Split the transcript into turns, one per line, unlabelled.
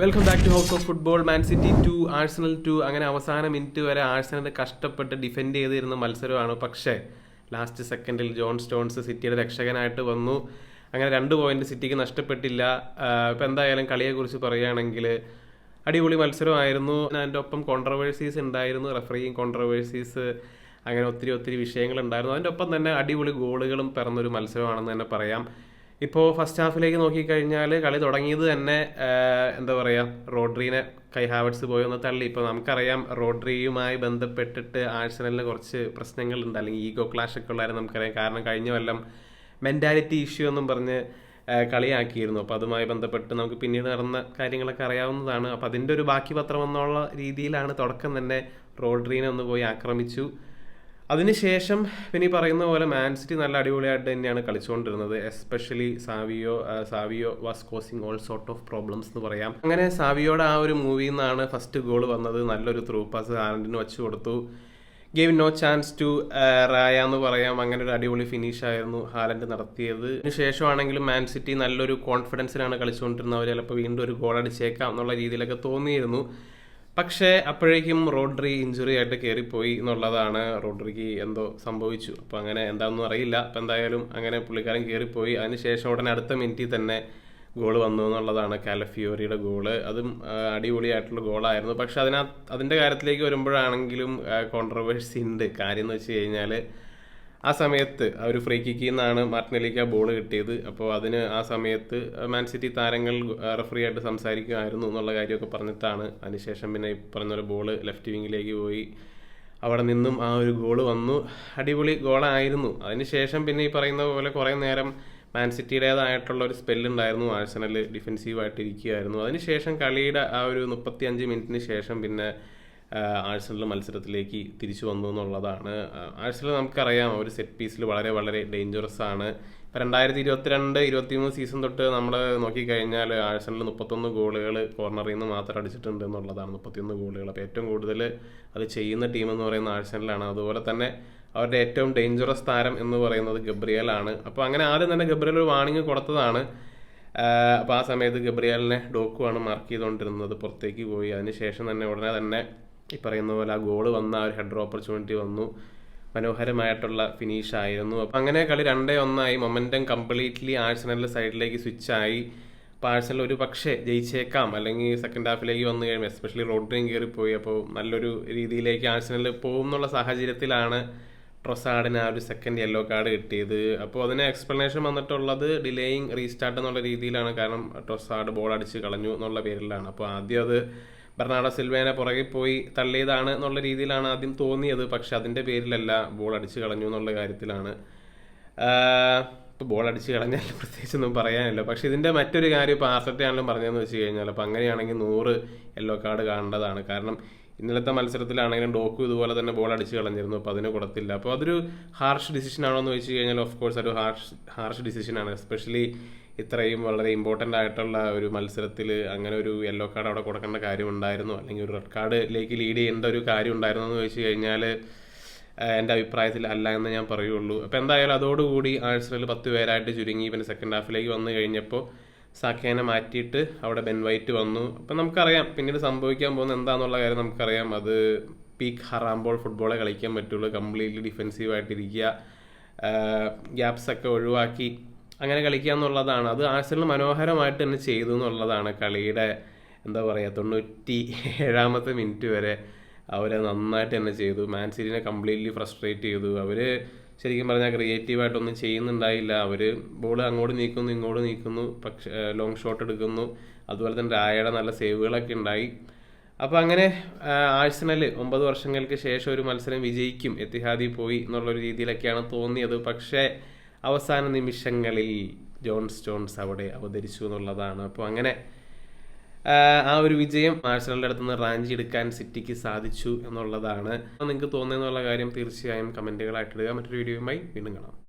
Welcome back to house of football Man City two Arsenal two അങ്ങനെ അവസാന minute വരെ Arsenal കഷ്ടപ്പെട്ട് defend ചെയ്തിരുന്ന മത്സരമാണ്. പക്ഷേ ലാസ്റ്റ് സെക്കൻഡിൽ ജോൺ സ്റ്റോൺസ് സിറ്റിയുടെ രക്ഷകനായിട്ട് വന്നു. അങ്ങനെ രണ്ട് പോയിന്റ് സിറ്റിക്ക് നഷ്ടപ്പെട്ടില്ല. ഇപ്പം എന്തായാലും കളിയെക്കുറിച്ച് പറയുകയാണെങ്കിൽ അടിപൊളി മത്സരമായിരുന്നു. അതിന്റെ ഒപ്പം കോൺട്രവേഴ്സീസ് ഉണ്ടായിരുന്നു. റെഫറിങ് കോൺട്രവേഴ്സീസ് അങ്ങനെ ഒത്തിരി ഒത്തിരി വിഷയങ്ങളുണ്ടായിരുന്നു അതിന്റെ ഒപ്പം തന്നെ അടിപൊളി ഗോളുകളും പിറന്നൊരു മത്സരമാണെന്ന് തന്നെ പറയാം. ഇപ്പോൾ ഫസ്റ്റ് ഹാഫിലേക്ക് നോക്കിക്കഴിഞ്ഞാൽ കളി തുടങ്ങിയത് തന്നെ എന്താ പറയുക റോഡ്രീനെ കൈ ഹാവറ്റ്സ് പോയി ഒന്ന് തള്ളി. ഇപ്പോൾ നമുക്കറിയാം റോഡ്രിയുമായി ബന്ധപ്പെട്ടിട്ട് ആഴ്സണലിന് കുറച്ച് പ്രശ്നങ്ങളുണ്ട്. അല്ലെങ്കിൽ ഈഗോ ക്ലാഷ് ഒക്കെ ഉള്ളതായിരുന്നു നമുക്കറിയാം. കാരണം കഴിഞ്ഞ കൊല്ലം മെന്റാലിറ്റി ഇഷ്യൂ എന്നും പറഞ്ഞ് കളിയാക്കിയിരുന്നു. അപ്പോൾ അതുമായി ബന്ധപ്പെട്ട് നമുക്ക് പിന്നീട് നടന്ന കാര്യങ്ങളൊക്കെ അറിയാവുന്നതാണ്. അപ്പോൾ അതിന്റെ ഒരു ബാക്കി പത്രം എന്നുള്ള രീതിയിലാണ് തുടക്കം തന്നെ റോഡ്രീനെ ഒന്ന് പോയി ആക്രമിച്ചു. അതിനുശേഷം പിന്നെ ഈ പറയുന്ന പോലെ മാൻ സിറ്റി നല്ല അടിപൊളിയായിട്ട് തന്നെയാണ് കളിച്ചുകൊണ്ടിരുന്നത്. Especially Savio Savio was causing all sort of problems എന്ന് പറയാം. അങ്ങനെ സാവിയോടെ ആ ഒരു മൂവിയിൽ നിന്നാണ് ഫസ്റ്റ് ഗോൾ വന്നത്. നല്ലൊരു ത്രൂ പാസ് ആനന്ദിന് വെച്ച് കൊടുത്തു. Gave no chance to Raya എന്ന് പറയാം. അങ്ങനെ ഒരു അടിപൊളി ഫിനിഷ് ആയിരുന്നു ഹാലൻഡ് നടത്തിയത്. അതിനുശേഷമാണെങ്കിലും മാൻ സിറ്റി നല്ലൊരു കോൺഫിഡൻസിലാണ് കളിച്ചുകൊണ്ടിരുന്നത്. അവർ ചിലപ്പോൾ വീണ്ടും ഒരു ഗോൾ അടിച്ചേക്കാം എന്നുള്ള രീതിയിലൊക്കെ തോന്നിയിരുന്നു. പക്ഷേ അപ്പോഴേക്കും റോഡ്രി ഇഞ്ചുറി ആയിട്ട് കയറിപ്പോയി എന്നുള്ളതാണ് റോഡ്രിക്ക് എന്തോ സംഭവിച്ചു. അപ്പോൾ അങ്ങനെ എന്താണെന്നും അറിയില്ല. അപ്പം എന്തായാലും അങ്ങനെ പുള്ളിക്കാരൻ കയറിപ്പോയി അതിനുശേഷം ഉടനെ അടുത്ത മിനിറ്റിൽ തന്നെ ഗോൾ വന്നു എന്നുള്ളതാണ് കാലഫിയോറിയുടെ ഗോൾ. അതും അടിപൊളിയായിട്ടുള്ള ഗോളായിരുന്നു. പക്ഷെ അതിനകത്ത് അതിന്റെ കാര്യത്തിലേക്ക് വരുമ്പോഴാണെങ്കിലും കോൺട്രവേഴ്സി ഉണ്ട്. കാര്യം എന്ന് വെച്ച് കഴിഞ്ഞാൽ ആ സമയത്ത് ആ ഒരു ഫ്രീ കിക്കിൽ നിന്നാണ് മാർട്ടിനെലിക്ക് ആ ബോൾ കിട്ടിയത്. അപ്പോൾ അതിന് ആ സമയത്ത് മാൻ സിറ്റി താരങ്ങൾ റെഫറി ആയിട്ട് സംസാരിക്കുമായിരുന്നു എന്നുള്ള കാര്യമൊക്കെ പറഞ്ഞിട്ടാണ്. അതിനുശേഷം പിന്നെ ഈ പറഞ്ഞൊരു ബോൾ ലെഫ്റ്റ് വിങ്ങിലേക്ക് പോയി. അവിടെ നിന്നും ആ ഒരു ഗോൾ വന്നു. അടിപൊളി ഗോളായിരുന്നു അതിനുശേഷം പിന്നെ ഈ പറയുന്ന പോലെ കുറേ നേരം മാൻ സിറ്റിയുടേതായിട്ടുള്ള ഒരു സ്പെല്ലുണ്ടായിരുന്നു ആഴ്സണൽ ഡിഫെൻസീവായിട്ട് ഇരിക്കുകയായിരുന്നു. അതിനുശേഷം കളിയുടെ ആ ഒരു മുപ്പത്തി അഞ്ച് മിനിറ്റിന് ശേഷം പിന്നെ ആഴ്സണൽ മത്സരത്തിലേക്ക് തിരിച്ചു വന്നു എന്നുള്ളതാണ്. ആഴ്സണൽ നമുക്കറിയാം ഒരു സെറ്റ് പീസിൽ വളരെ വളരെ ഡേഞ്ചറസ് ആണ്. ഇപ്പം രണ്ടായിരത്തി ഇരുപത്തിരണ്ട് ഇരുപത്തിമൂന്ന് സീസൺ തൊട്ട് നമ്മൾ നോക്കിക്കഴിഞ്ഞാൽ ആഴ്സണൽ മുപ്പത്തൊന്ന് ഗോളുകൾ കോർണറിൽ നിന്ന് മാത്രം അടിച്ചിട്ടുണ്ട് എന്നുള്ളതാണ് മുപ്പത്തിയൊന്ന് ഗോളുകൾ. അപ്പോൾ ഏറ്റവും കൂടുതൽ അത് ചെയ്യുന്ന ടീം എന്ന് പറയുന്ന ആഴ്സണലാണ് അതുപോലെ തന്നെ അവരുടെ ഏറ്റവും ഡേഞ്ചറസ് താരം എന്ന് പറയുന്നത് ഗബ്രിയലാണ് അപ്പോൾ അങ്ങനെ ആദ്യം തന്നെ ഗബ്രിയൽ ഒരു വാണിംഗ് കൊടുത്തതാണ്. അപ്പോൾ ആ സമയത്ത് ഗബ്രിയലിനെ ഡോക്കുവാണ് മാർക്ക് ചെയ്തുകൊണ്ടിരുന്നത് പുറത്തേക്ക് പോയി. അതിന് ശേഷം തന്നെ ഉടനെ തന്നെ ഈ പറയുന്ന പോലെ ആ ഗോൾ വന്ന ആ ഒരു ഹെഡർ ഓപ്പർച്യൂണിറ്റി വന്നു. മനോഹരമായിട്ടുള്ള ഫിനിഷ് ആയിരുന്നു. അപ്പം അങ്ങനെ കളി രണ്ടേ ഒന്നായി. മൊമെന്റം കംപ്ലീറ്റ്ലി ആഴ്സണലിന്റെ സൈഡിലേക്ക് സ്വിച്ച് ആയി. അപ്പോൾ ആഴ്സണൽ ഒരു പക്ഷേ ജയിച്ചേക്കാം. അല്ലെങ്കിൽ സെക്കൻഡ് ഹാഫിലേക്ക് വന്നു കഴിയുമ്പോൾ എസ്പെഷ്യലി റോഡ്രിയും കയറിപ്പോയി അപ്പോൾ നല്ലൊരു രീതിയിലേക്ക് ആഴ്സണൽ പോകും എന്നുള്ള സാഹചര്യത്തിലാണ് ട്രൊസാഡിന് ആ ഒരു സെക്കൻഡ് യെല്ലോ കാർഡ് കിട്ടിയത്. അപ്പോൾ അതിന് എക്സ്പ്ലനേഷൻ വന്നിട്ടുള്ളത് ഡിലേയിങ് റീസ്റ്റാർട്ട് എന്നുള്ള രീതിയിലാണ്. കാരണം ട്രൊസാഡ് ബോൾ അടിച്ച് കളഞ്ഞു എന്നുള്ള പേരിലാണ്. അപ്പോൾ ആദ്യം അത് ബെർണാഡോ സിൽവേനെ പുറകെ പോയി തള്ളിയതാണ് എന്നുള്ള രീതിയിലാണ് ആദ്യം തോന്നിയത്. പക്ഷെ അതിന്റെ പേരിലല്ല ബോൾ അടിച്ചു കളഞ്ഞു എന്നുള്ള കാര്യത്തിലാണ്. ഇപ്പോൾ ബോൾ അടിച്ചു കളഞ്ഞാൽ പ്രത്യേകിച്ചൊന്നും പറയാനില്ല. പക്ഷെ ഇതിന്റെ മറ്റൊരു കാര്യം ഇപ്പോൾ ആർസറ്റാണെങ്കിലും പറഞ്ഞതെന്ന് വെച്ച് കഴിഞ്ഞാൽ അപ്പോൾ അങ്ങനെയാണെങ്കിൽ നൂറ് യെല്ലോ കാർഡ് കാണേണ്ടതാണ്. കാരണം ഇന്നലത്തെ മത്സരത്തിലാണെങ്കിലും ഡോക്കു ഇതുപോലെ തന്നെ ബോൾ അടിച്ച് കളഞ്ഞിരുന്നു. അപ്പോൾ അതിന് കൊടുത്തില്ല. അപ്പോൾ അതൊരു ഹാർഷ് ഡിസിഷൻ ആണോ എന്ന് വെച്ച് കഴിഞ്ഞാൽ ഓഫ് കോഴ്സ് ഒരു ഹാർഷ് ഹാർഷ് ആണ്. എസ്പെഷ്യലി ഇത്രയും വളരെ ഇമ്പോർട്ടന്റ് ആയിട്ടുള്ള ഒരു മത്സരത്തിൽ അങ്ങനെ ഒരു യെല്ലോ കാർഡ് അവിടെ കൊടുക്കേണ്ട കാര്യം ഉണ്ടായിരുന്നു. അല്ലെങ്കിൽ ഒരു റെഡ് കാർഡിലേക്ക് ലീഡ് ചെയ്യേണ്ട ഒരു കാര്യം ഉണ്ടായിരുന്നു എന്ന് വെച്ച് കഴിഞ്ഞാൽ എന്റെ അഭിപ്രായത്തിൽ അല്ല എന്ന് ഞാൻ പറയുള്ളൂ. അപ്പോൾ എന്തായാലും അതോടുകൂടി ആഴ്സണൽ പത്ത് പേരായിട്ട് ചുരുങ്ങി. പിന്നെ സെക്കൻഡ് ഹാഫിലേക്ക് വന്നു കഴിഞ്ഞപ്പോൾ സാക്കേനെ മാറ്റിയിട്ട് അവിടെ ബെൻ വൈറ്റ് വന്നു. അപ്പം നമുക്കറിയാം പിന്നീട് സംഭവിക്കാൻ പോകുന്ന എന്താണെന്നുള്ള കാര്യം നമുക്കറിയാം. അത് പീക്ക് ഹറാമ്പോൾ ഫുട്ബോളെ കളിക്കാൻ പറ്റുള്ളൂ കംപ്ലീറ്റ്ലി ഡിഫെൻസീവായിട്ടിരിക്കുക ഗ്യാപ്സ് ഒക്കെ ഒഴിവാക്കി അങ്ങനെ കളിക്കുക എന്നുള്ളതാണ്. അത് ആഴ്സണൽ മനോഹരമായിട്ട് തന്നെ ചെയ്തു എന്നുള്ളതാണ് കളിയുടെ എന്താ പറയുക തൊണ്ണൂറ്റി ഏഴാമത്തെ മിനിറ്റ് വരെ അവരെ നന്നായിട്ട് തന്നെ ചെയ്തു. മാൻ കംപ്ലീറ്റ്ലി ഫ്രസ്ട്രേറ്റ് ചെയ്തു. അവർ ശരിക്കും പറഞ്ഞാൽ ക്രിയേറ്റീവായിട്ടൊന്നും ചെയ്യുന്നുണ്ടായില്ല. അവർ ബോൾ അങ്ങോട്ട് നീക്കുന്നു ഇങ്ങോട്ട് നീക്കുന്നു പക്ഷേ ലോങ് ഷോട്ട് എടുക്കുന്നു. അതുപോലെ തന്നെ രായയുടെ നല്ല സേവുകളൊക്കെ ഉണ്ടായി. അപ്പോൾ അങ്ങനെ ആഴ്സണൽ ഒമ്പത് വർഷങ്ങൾക്ക് ശേഷം ഒരു മത്സരം വിജയിക്കും. എത്തിഹാദി പോയി എന്നുള്ളൊരു രീതിയിലൊക്കെയാണ് തോന്നിയത്. പക്ഷേ അവസാന നിമിഷങ്ങളിൽ ജോൺ സ്റ്റോൺസ് അവിടെ അവതരിച്ചു എന്നുള്ളതാണ്. അപ്പോൾ അങ്ങനെ ആ, ഒരു വിജയം ആഴ്സണലിന്റെ അടുത്ത് നിന്ന് റാഞ്ചി എടുക്കാൻ സിറ്റിക്ക് സാധിച്ചു എന്നുള്ളതാണ്. നിങ്ങൾക്ക് തോന്നുന്നുള്ള കാര്യം തീർച്ചയായും കമന്റുകളായിട്ടിടുക മറ്റൊരു വീഡിയോയുമായി വീണ്ടും കാണാം.